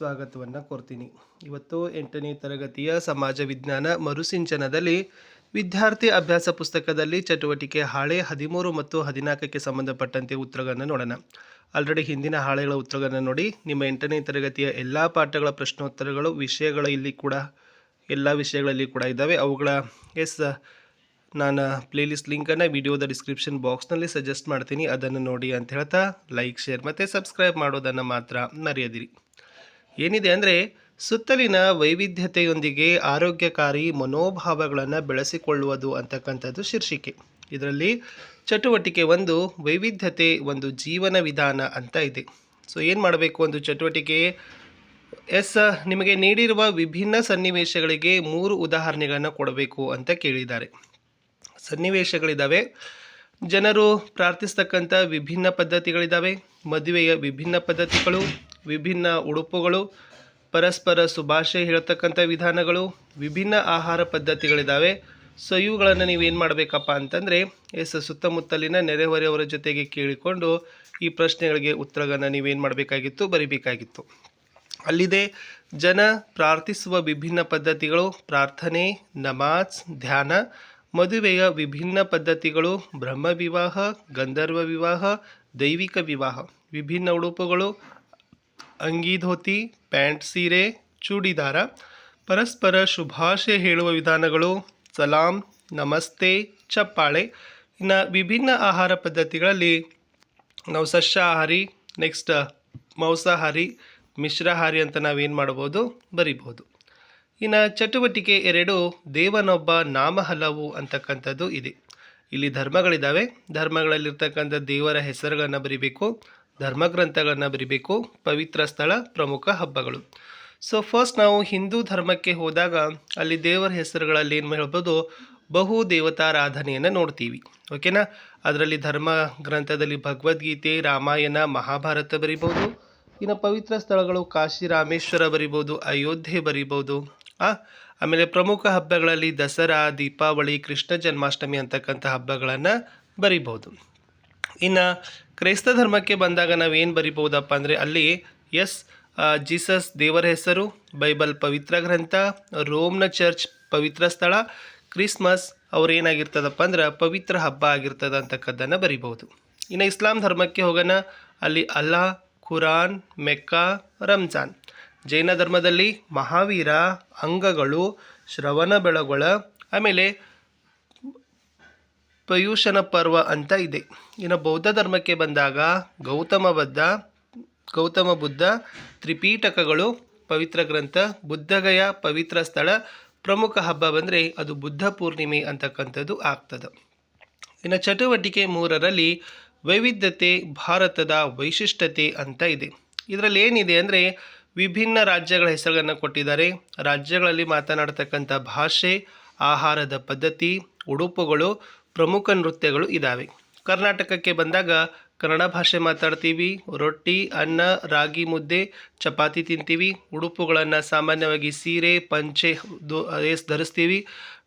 ಸ್ವಾಗತವನ್ನು ಕೋರ್ತೀನಿ. ಇವತ್ತು ಎಂಟನೇ ತರಗತಿಯ ಸಮಾಜ ವಿಜ್ಞಾನ ಮರುಸಿಂಚನದಲ್ಲಿ ವಿದ್ಯಾರ್ಥಿ ಅಭ್ಯಾಸ ಪುಸ್ತಕದಲ್ಲಿ ಚಟುವಟಿಕೆ ಹಾಳೆ ಹದಿಮೂರು ಮತ್ತು ಹದಿನಾಲ್ಕಕ್ಕೆ ಸಂಬಂಧಪಟ್ಟಂತೆ ಉತ್ತರಗಳನ್ನು ನೋಡೋಣ. ಆಲ್ರೆಡಿ ಹಿಂದಿನ ಹಾಳೆಗಳ ಉತ್ತರಗಳನ್ನು ನೋಡಿ, ನಿಮ್ಮ ಎಂಟನೇ ತರಗತಿಯ ಎಲ್ಲ ಪಾಠಗಳ ಪ್ರಶ್ನೋತ್ತರಗಳು, ವಿಷಯಗಳು ಇಲ್ಲಿ ಕೂಡ, ಎಲ್ಲ ವಿಷಯಗಳಲ್ಲಿ ಕೂಡ ಇದ್ದಾವೆ. ಅವುಗಳ, ಎಸ್, ನಾನು ಪ್ಲೇಲಿಸ್ಟ್ ಲಿಂಕನ್ನು ವಿಡಿಯೋದ ಡಿಸ್ಕ್ರಿಪ್ಷನ್ ಬಾಕ್ಸ್ನಲ್ಲಿ ಸಜೆಸ್ಟ್ ಮಾಡ್ತೀನಿ. ಅದನ್ನು ನೋಡಿ ಅಂತ ಹೇಳ್ತಾ ಲೈಕ್ ಶೇರ್ ಮತ್ತು ಸಬ್ಸ್ಕ್ರೈಬ್ ಮಾಡೋದನ್ನು ಮಾತ್ರ ಮರೆಯದಿರಿ. ಏನಿದೆ ಅಂದರೆ ಸುತ್ತಲಿನ ವೈವಿಧ್ಯತೆಯೊಂದಿಗೆ ಆರೋಗ್ಯಕಾರಿ ಮನೋಭಾವಗಳನ್ನು ಬೆಳೆಸಿಕೊಳ್ಳುವುದು ಅಂತಕ್ಕಂಥದ್ದು ಶೀರ್ಷಿಕೆ. ಇದರಲ್ಲಿ ಚಟುವಟಿಕೆ ಒಂದು, ವೈವಿಧ್ಯತೆ ಒಂದು ಜೀವನ ವಿಧಾನ ಅಂತ ಇದೆ. ಸೊ ಏನು ಮಾಡಬೇಕು ಒಂದು ಚಟುವಟಿಕೆ? ಎಸ್, ನಿಮಗೆ ನೀಡಿರುವ ವಿಭಿನ್ನ ಸನ್ನಿವೇಶಗಳಿಗೆ ಮೂರು ಉದಾಹರಣೆಗಳನ್ನು ಕೊಡಬೇಕು ಅಂತ ಕೇಳಿದ್ದಾರೆ. ಸನ್ನಿವೇಶಗಳಿದ್ದಾವೆ ಜನರು ಪ್ರಾರ್ಥಿಸ್ತಕ್ಕಂಥ ವಿಭಿನ್ನ ಪದ್ಧತಿಗಳಿದ್ದಾವೆ ಮದುವೆಯ ವಿಭಿನ್ನ ಪದ್ಧತಿಗಳು ವಿಭಿನ್ನ ಉಡುಪುಗಳು, ಪರಸ್ಪರ ಶುಭಾಶಯ ಹೇಳ್ತಕ್ಕಂಥ ವಿಧಾನಗಳು, ವಿಭಿನ್ನ ಆಹಾರ ಪದ್ಧತಿಗಳಿದ್ದಾವೆ ಸೊ ಇವುಗಳನ್ನು ನೀವೇನು ಮಾಡಬೇಕಪ್ಪ ಅಂತಂದರೆ, ಎಸ್, ಸುತ್ತಮುತ್ತಲಿನ ನೆರೆಹೊರೆಯವರ ಜೊತೆಗೆ ಕೇಳಿಕೊಂಡು ಈ ಪ್ರಶ್ನೆಗಳಿಗೆ ಉತ್ತರಗಳನ್ನು ನೀವೇನು ಮಾಡಬೇಕಾಗಿತ್ತು? ಬರಿಬೇಕಾಗಿತ್ತು. ಅಲ್ಲಿದೆ, ಜನ ಪ್ರಾರ್ಥಿಸುವ ವಿಭಿನ್ನ ಪದ್ಧತಿಗಳು, ಪ್ರಾರ್ಥನೆ, ನಮಾಜ್, ಧ್ಯಾನ, ಮದುವೆಯ ವಿಭಿನ್ನ ಪದ್ಧತಿಗಳು ಬ್ರಹ್ಮ ವಿವಾಹ ಗಂಧರ್ವ ವಿವಾಹ, ದೈವಿಕ ವಿವಾಹ, ವಿಭಿನ್ನ ಉಡುಪುಗಳು ಅಂಗಿ ಧೋತಿ ಪ್ಯಾಂಟ್ ಸೀರೆ, ಚೂಡಿದಾರ, ಪರಸ್ಪರ ಶುಭಾಶಯ ಹೇಳುವ ವಿಧಾನಗಳು ಸಲಾಂ, ನಮಸ್ತೆ, ಚಪ್ಪಾಳೆ. ಇನ್ನು ವಿಭಿನ್ನ ಆಹಾರ ಪದ್ಧತಿಗಳಲ್ಲಿ ನಾವು ಸಸ್ಯಾಹಾರಿ ನೆಕ್ಸ್ಟ್ ಮಾಂಸಾಹಾರಿ, ಮಿಶ್ರಾಹಾರಿ ಅಂತ ನಾವೇನು ಮಾಡ್ಬೋದು ಬರಿಬೋದು ಇನ್ನು ಚಟುವಟಿಕೆ ಎರಡು, ದೇವನೊಬ್ಬ ನಾಮ ಹಲವು ಅಂತಕ್ಕಂಥದ್ದು ಇದೆ. ಇಲ್ಲಿ ಧರ್ಮಗಳಿದ್ದಾವೆ ಧರ್ಮಗಳಲ್ಲಿರ್ತಕ್ಕಂಥ ದೇವರ ಹೆಸರುಗಳನ್ನು ಬರಿಬೇಕು. ಧರ್ಮಗ್ರಂಥಗಳನ್ನು ಬರಿಬೇಕು, ಪವಿತ್ರ ಸ್ಥಳ, ಪ್ರಮುಖ ಹಬ್ಬಗಳು. ಸೊ ಫಸ್ಟ್ ನಾವು ಹಿಂದೂ ಧರ್ಮಕ್ಕೆ ಹೋದಾಗ ಅಲ್ಲಿ ದೇವರ ಹೆಸರುಗಳಲ್ಲಿ ಏನು ಹೇಳ್ಬೋದು, ಬಹು ದೇವತಾರಾಧನೆಯನ್ನು ನೋಡ್ತೀವಿ. ಓಕೆನಾ ಅದರಲ್ಲಿ ಧರ್ಮ ಗ್ರಂಥದಲ್ಲಿ ಭಗವದ್ಗೀತೆ, ರಾಮಾಯಣ, ಮಹಾಭಾರತ ಬರಿಬೋದು, ಇನ್ನು ಪವಿತ್ರ ಸ್ಥಳಗಳು ಕಾಶಿ ರಾಮೇಶ್ವರ ಬರಿಬೋದು, ಅಯೋಧ್ಯೆ ಬರಿಬೋದು, ಆ? ಆಮೇಲೆ ಪ್ರಮುಖ ಹಬ್ಬಗಳಲ್ಲಿ ದಸರಾ, ದೀಪಾವಳಿ, ಕೃಷ್ಣ ಜನ್ಮಾಷ್ಟಮಿ ಅಂತಕ್ಕಂಥ ಹಬ್ಬಗಳನ್ನು ಬರಿಬೋದು. ಇನ್ನು ಕ್ರೈಸ್ತ ಧರ್ಮಕ್ಕೆ ಬಂದಾಗ ನಾವು ಏನು ಬರಿಬೋದಪ್ಪ ಅಂದರೆ ಅಲ್ಲಿ ಎಸ್ ಜೀಸಸ್ ದೇವರ ಹೆಸರು, ಬೈಬಲ್ ಪವಿತ್ರ ಗ್ರಂಥ, ರೋಮ್ನ ಚರ್ಚ್ ಪವಿತ್ರ ಸ್ಥಳ, ಕ್ರಿಸ್ಮಸ್ ಅವ್ರೇನಾಗಿರ್ತದಪ್ಪ ಅಂದ್ರೆ ಪವಿತ್ರ ಹಬ್ಬ ಆಗಿರ್ತದ ಅಂತಕ್ಕದ್ದನ್ನು ಬರಿಬೋದು ಇನ್ನು ಇಸ್ಲಾಂ ಧರ್ಮಕ್ಕೆ ಹೋಗೋಣ, ಅಲ್ಲಿ ಅಲ್ಲಾ ಖುರಾನ್ ಮೆಕ್ಕಾ, ರಂಜಾನ್. ಜೈನ ಧರ್ಮದಲ್ಲಿ ಮಹಾವೀರ, ಅಂಗಗಳು, ಶ್ರವಣ ಬೆಳಗೊಳ, ಆಮೇಲೆ ಪಯೂಷಣ ಪರ್ವ ಅಂತ ಇದೆ. ಇನ್ನು ಬೌದ್ಧ ಧರ್ಮಕ್ಕೆ ಬಂದಾಗ ಗೌತಮ ಬದ್ಧ, ಗೌತಮ ಬುದ್ಧ ತ್ರಿಪೀಠಕಗಳು ಪವಿತ್ರ ಗ್ರಂಥ, ಬುದ್ಧಗಯ, ಪವಿತ್ರ ಸ್ಥಳ, ಪ್ರಮುಖ ಹಬ್ಬ ಬಂದರೆ ಅದು ಬುದ್ಧ ಪೂರ್ಣಿಮೆ ಅಂತಕ್ಕಂಥದ್ದು ಆಗ್ತದೆ. ಇನ್ನು ಚಟುವಟಿಕೆ ಮೂರರಲ್ಲಿ ವೈವಿಧ್ಯತೆ, ಭಾರತದ ವೈಶಿಷ್ಟ್ಯತೆ ಅಂತ ಇದೆ. ಇದರಲ್ಲಿ ಏನಿದೆ ಅಂದರೆ ವಿಭಿನ್ನ ರಾಜ್ಯಗಳ ಹೆಸರುಗಳನ್ನು ಕೊಟ್ಟಿದ್ದಾರೆ. ರಾಜ್ಯಗಳಲ್ಲಿ ಮಾತನಾಡತಕ್ಕಂಥ ಭಾಷೆ, ಆಹಾರದ ಪದ್ಧತಿ, ಉಡುಪುಗಳು ಪ್ರಮುಖ ನೃತ್ಯಗಳು ಇದ್ದಾವೆ ಕರ್ನಾಟಕಕ್ಕೆ ಬಂದಾಗ ಕನ್ನಡ ಭಾಷೆ ಮಾತಾಡ್ತೀವಿ, ರೊಟ್ಟಿ, ಅನ್ನ, ರಾಗಿ ಮುದ್ದೆ, ಚಪಾತಿ ತಿಂತೀವಿ, ಉಡುಪುಗಳನ್ನು ಸಾಮಾನ್ಯವಾಗಿ ಸೀರೆ, ಪಂಚೆ ಧರಿಸ್ತೀವಿ,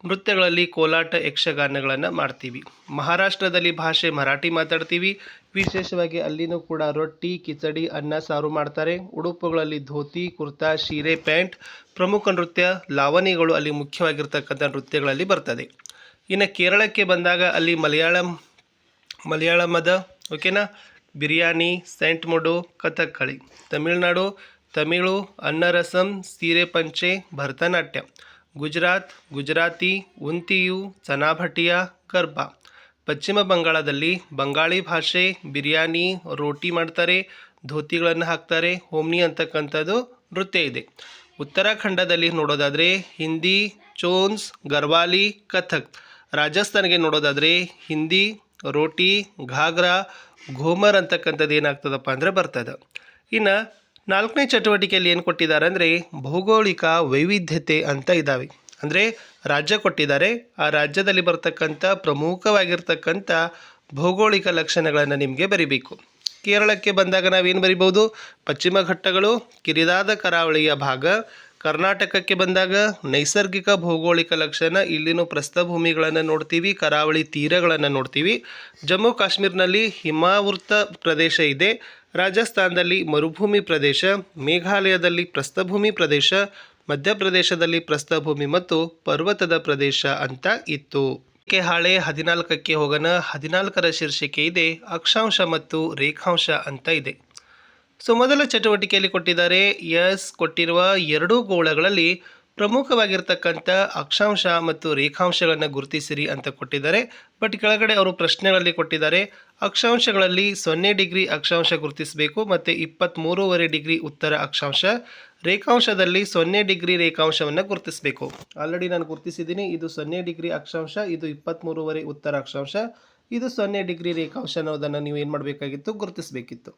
ನೃತ್ಯಗಳಲ್ಲಿ ಕೋಲಾಟ, ಯಕ್ಷಗಾನಗಳನ್ನು ಮಾಡ್ತೀವಿ. ಮಹಾರಾಷ್ಟ್ರದಲ್ಲಿ ಭಾಷೆ ಮರಾಠಿ ಮಾತಾಡ್ತೀವಿ, ವಿಶೇಷವಾಗಿ ಅಲ್ಲಿನೂ ಕೂಡ ರೊಟ್ಟಿ, ಕಿಚಡಿ, ಅನ್ನ, ಸಾರು ಮಾಡ್ತಾರೆ. ಉಡುಪುಗಳಲ್ಲಿ ಧೋತಿ, ಕುರ್ತಾ, ಸೀರೆ, ಪ್ಯಾಂಟ್ ಪ್ರಮುಖ ನೃತ್ಯ ಲಾವಣಿಗಳು ಅಲ್ಲಿ ಮುಖ್ಯವಾಗಿರ್ತಕ್ಕಂಥ ನೃತ್ಯಗಳಲ್ಲಿ ಬರ್ತದೆ. ಇನ್ನು ಕೇರಳಕ್ಕೆ ಬಂದಾಗ ಅಲ್ಲಿ ಮಲಯಾಳಂ, ಮಲಯಾಳಮದ ಓಕೆನಾ ಬಿರಿಯಾನಿ ಸೆಂಟ್ ಮೊಡು ಕಥಕ್ಕಳಿ. ತಮಿಳುನಾಡು, ತಮಿಳು, ಅನ್ನರಸಂ ಸೀರೆ ಪಂಚೆ ಭರತನಾಟ್ಯ. ಗುಜರಾತ್, ಗುಜರಾತಿ, ಉಂತಿಯು, ಚನಾಭಟಿಯ ಗರ್ಭ ಪಶ್ಚಿಮ ಬಂಗಾಳದಲ್ಲಿ ಬಂಗಾಳಿ ಭಾಷೆ, ಬಿರಿಯಾನಿ, ರೋಟಿ ಮಾಡ್ತಾರೆ, ಧೋತಿಗಳನ್ನು ಹಾಕ್ತಾರೆ ಹೋಮ್ನಿ ಅಂತಕ್ಕಂಥದ್ದು ನೃತ್ಯ ಇದೆ. ಉತ್ತರಾಖಂಡದಲ್ಲಿ ನೋಡೋದಾದರೆ ಹಿಂದಿ, ಚೋನ್ಸ್, ಗರ್ವಾಲಿ, ಕಥಕ್. ರಾಜಸ್ಥಾನ್ಗೆ ನೋಡೋದಾದರೆ ಹಿಂದಿ, ರೋಟಿ ಘಾಗ್ರಾ ಘೂಮರ್ ಅಂತಕ್ಕಂಥದ್ದು ಏನಾಗ್ತದಪ್ಪ ಅಂದರೆ ಬರ್ತದೆ ಇನ್ನು ನಾಲ್ಕನೇ ಚಟುವಟಿಕೆಯಲ್ಲಿ ಏನು ಕೊಟ್ಟಿದ್ದಾರೆ ಅಂದರೆ ಭೌಗೋಳಿಕ ವೈವಿಧ್ಯತೆ ಅಂತ ಇದ್ದಾವೆ ಅಂದರೆ ರಾಜ್ಯ ಕೊಟ್ಟಿದ್ದಾರೆ. ಆ ರಾಜ್ಯದಲ್ಲಿ ಬರ್ತಕ್ಕಂಥ ಪ್ರಮುಖವಾಗಿರ್ತಕ್ಕಂಥ ಭೌಗೋಳಿಕ ಲಕ್ಷಣಗಳನ್ನು ನಿಮಗೆ ಬರಿಬೇಕು. ಕೇರಳಕ್ಕೆ ಬಂದಾಗ ನಾವೇನು ಬರಿಬೋದು ಪಶ್ಚಿಮ ಘಟ್ಟಗಳು, ಕಿರಿದಾದ ಕರಾವಳಿಯ ಭಾಗ ಕರ್ನಾಟಕಕ್ಕೆ ಬಂದಾಗ ನೈಸರ್ಗಿಕ ಭೌಗೋಳಿಕ ಲಕ್ಷಣ, ಇಲ್ಲಿನ ಪ್ರಸ್ಥಭೂಮಿಗಳನ್ನು ನೋಡ್ತೀವಿ, ಕರಾವಳಿ ತೀರಗಳನ್ನು ನೋಡ್ತೀವಿ. ಜಮ್ಮು ಕಾಶ್ಮೀರ್ನಲ್ಲಿ ಹಿಮಾವೃತ ಪ್ರದೇಶ ಇದೆ, ರಾಜಸ್ಥಾನದಲ್ಲಿ ಮರುಭೂಮಿ ಪ್ರದೇಶ, ಮೇಘಾಲಯದಲ್ಲಿ ಪ್ರಸ್ಥಭೂಮಿ ಪ್ರದೇಶ, ಮಧ್ಯಪ್ರದೇಶದಲ್ಲಿ ಪ್ರಸ್ಥಭೂಮಿ ಮತ್ತು ಪರ್ವತದ ಪ್ರದೇಶ ಅಂತ ಇತ್ತು. ಕೆ ಹಾಳೆ ಹದಿನಾಲ್ಕಕ್ಕೆ ಹೋಗೋಣ, ಹದಿನಾಲ್ಕರ ಶೀರ್ಷಿಕೆ ಇದೆ, ಅಕ್ಷಾಂಶ ಮತ್ತು ರೇಖಾಂಶ ಅಂತ ಇದೆ. ಸೊ ಮೊದಲ ಚಟುವಟಿಕೆಯಲ್ಲಿ ಕೊಟ್ಟಿದ್ದಾರೆ. ಎಸ್ ಕೊಟ್ಟಿರುವ ಎರಡೂ ಗೋಳಗಳಲ್ಲಿ ಪ್ರಮುಖವಾಗಿರ್ತಕ್ಕಂಥ ಅಕ್ಷಾಂಶ ಮತ್ತು ರೇಖಾಂಶಗಳನ್ನು ಗುರುತಿಸಿರಿ ಅಂತ ಕೊಟ್ಟಿದ್ದಾರೆ. ಬಟ್ ಕೆಳಗಡೆ ಅವರು ಪ್ರಶ್ನೆಗಳಲ್ಲಿ ಕೊಟ್ಟಿದ್ದಾರೆ. ಅಕ್ಷಾಂಶಗಳಲ್ಲಿ ಸೊನ್ನೆ ಡಿಗ್ರಿ ಅಕ್ಷಾಂಶ ಗುರುತಿಸಬೇಕು ಮತ್ತು ಇಪ್ಪತ್ತ್ಮೂರುವರೆ ಡಿಗ್ರಿ ಉತ್ತರ ಅಕ್ಷಾಂಶ, ರೇಖಾಂಶದಲ್ಲಿ ಸೊನ್ನೆ ಡಿಗ್ರಿ ರೇಖಾಂಶವನ್ನು ಗುರುತಿಸಬೇಕು. ಆಲ್ರೆಡಿ ನಾನು ಗುರುತಿಸಿದ್ದೀನಿ. ಇದು ಸೊನ್ನೆ ಡಿಗ್ರಿ ಅಕ್ಷಾಂಶ, ಇದು ಇಪ್ಪತ್ತ್ಮೂರುವರೆ ಉತ್ತರ ಅಕ್ಷಾಂಶ, ಇದು ಸೊನ್ನೆ ಡಿಗ್ರಿ ರೇಖಾಂಶ ಅನ್ನೋದನ್ನು ನೀವು ಏನು ಮಾಡಬೇಕಾಗಿತ್ತು? ಗುರುತಿಸಬೇಕಿತ್ತು.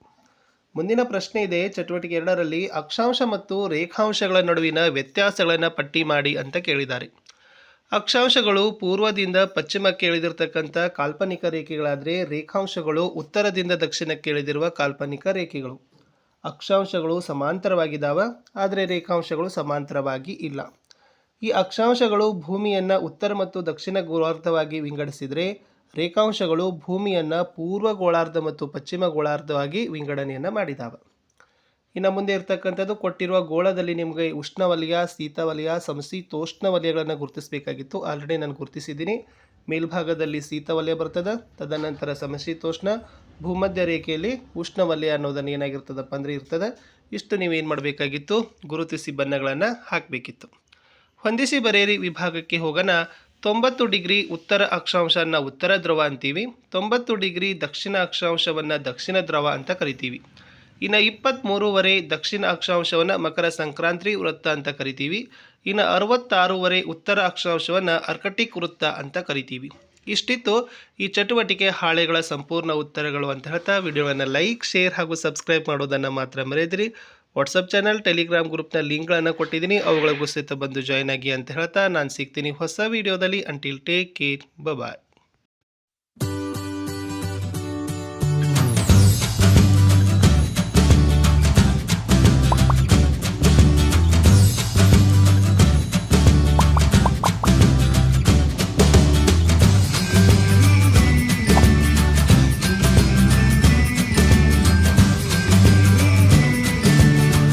ಮುಂದಿನ ಪ್ರಶ್ನೆ ಇದೆ. ಚಟುವಟಿಕೆ ಎರಡರಲ್ಲಿ ಅಕ್ಷಾಂಶ ಮತ್ತು ರೇಖಾಂಶಗಳ ನಡುವಿನ ವ್ಯತ್ಯಾಸಗಳನ್ನು ಪಟ್ಟಿ ಮಾಡಿ ಅಂತ ಕೇಳಿದ್ದಾರೆ. ಅಕ್ಷಾಂಶಗಳು ಪೂರ್ವದಿಂದ ಪಶ್ಚಿಮಕ್ಕೆ ಇಳಿದಿರ್ತಕ್ಕಂಥ ಕಾಲ್ಪನಿಕ ರೇಖೆಗಳಾದರೆ ರೇಖಾಂಶಗಳು ಉತ್ತರದಿಂದ ದಕ್ಷಿಣಕ್ಕೆ ಇಳಿದಿರುವ ಕಾಲ್ಪನಿಕ ರೇಖೆಗಳು. ಅಕ್ಷಾಂಶಗಳು ಸಮಾಂತರವಾಗಿದ್ದಾವೆ, ಆದರೆ ರೇಖಾಂಶಗಳು ಸಮಾಂತರವಾಗಿ ಇಲ್ಲ. ಈ ಅಕ್ಷಾಂಶಗಳು ಭೂಮಿಯನ್ನು ಉತ್ತರ ಮತ್ತು ದಕ್ಷಿಣ ಗೋಲಾರ್ಧವಾಗಿ ವಿಂಗಡಿಸಿದರೆ ರೇಖಾಂಶಗಳು ಭೂಮಿಯನ್ನು ಪೂರ್ವ ಗೋಳಾರ್ಧ ಮತ್ತು ಪಶ್ಚಿಮ ಗೋಳಾರ್ಧವಾಗಿ ವಿಂಗಡಣೆಯನ್ನು ಮಾಡಿದ್ದಾವೆ ಇನ್ನು ಮುಂದೆ ಇರ್ತಕ್ಕಂಥದ್ದು ಕೊಟ್ಟಿರುವ ಗೋಳದಲ್ಲಿ ನಿಮಗೆ ಉಷ್ಣವಲಯ, ಶೀತವಲಯ ಸಮಶೀತೋಷ್ಣ ವಲಯಗಳನ್ನು ಗುರುತಿಸಬೇಕಾಗಿತ್ತು. ಆಲ್ರೆಡಿ ನಾನು ಗುರುತಿಸಿದ್ದೀನಿ. ಮೇಲ್ಭಾಗದಲ್ಲಿ ಶೀತವಲಯ ಬರ್ತದೆ, ತದನಂತರ ಸಮಶೀತೋಷ್ಣ, ಭೂಮಧ್ಯ ರೇಖೆಯಲ್ಲಿ ಉಷ್ಣವಲಯ ಅನ್ನೋದನ್ನು ಏನಾಗಿರ್ತದಪ್ಪ ಅಂದರೆ ಇರ್ತದೆ. ಇಷ್ಟು ನೀವೇನು ಮಾಡಬೇಕಾಗಿತ್ತು? ಗುರುತಿಸಿ ಬಣ್ಣಗಳನ್ನು ಹಾಕಬೇಕಿತ್ತು. ಹೊಂದಿಸಿ ಬರೆಯಿರಿ ವಿಭಾಗಕ್ಕೆ ಹೋಗೋಣ. ತೊಂಬತ್ತು ಡಿಗ್ರಿ ಉತ್ತರ ಅಕ್ಷಾಂಶನ ಉತ್ತರ ದ್ರವ ಅಂತೀವಿ, ತೊಂಬತ್ತು ಡಿಗ್ರಿ ದಕ್ಷಿಣ ಅಕ್ಷಾಂಶವನ್ನು ದಕ್ಷಿಣ ದ್ರವ ಅಂತ ಕರಿತೀವಿ. ಇನ್ನು ಇಪ್ಪತ್ತ್ಮೂರುವರೆ ದಕ್ಷಿಣ ಅಕ್ಷಾಂಶವನ್ನು ಮಕರ ಸಂಕ್ರಾಂತಿ ವೃತ್ತ ಅಂತ ಕರಿತೀವಿ. ಇನ್ನು ಅರವತ್ತಾರೂವರೆ ಉತ್ತರ ಅಕ್ಷಾಂಶವನ್ನು ಅರ್ಕಟಿಕ್ ವೃತ್ತ ಅಂತ ಕರಿತೀವಿ. ಇಷ್ಟಿತ್ತು ಈ ಚಟುವಟಿಕೆ ಹಾಳೆಗಳ ಸಂಪೂರ್ಣ ಉತ್ತರಗಳು ಅಂತ ಹೇಳ್ತಾ, ವಿಡಿಯೋವನ್ನು ಲೈಕ್, ಶೇರ್ ಹಾಗೂ ಸಬ್ಸ್ಕ್ರೈಬ್ ಮಾಡೋದನ್ನು ಮಾತ್ರ ಮರೆಯದಿರಿ. ವಾಟ್ಸಪ್ ಚಾನಲ್, ಟೆಲಿಗ್ರಾಮ್ ಗ್ರೂಪ್ನ ಲಿಂಕ್ಗಳನ್ನು ಕೊಟ್ಟಿದ್ದೀನಿ. ಅವುಗಳಿಗೂ ಸಹಿತ ಬಂದು ಜಾಯ್ನ್ ಆಗಿ ಅಂತ ಹೇಳ್ತಾ ನಾನು ಸಿಗ್ತೀನಿ ಹೊಸ ವೀಡಿಯೋದಲ್ಲಿ. Until take care bye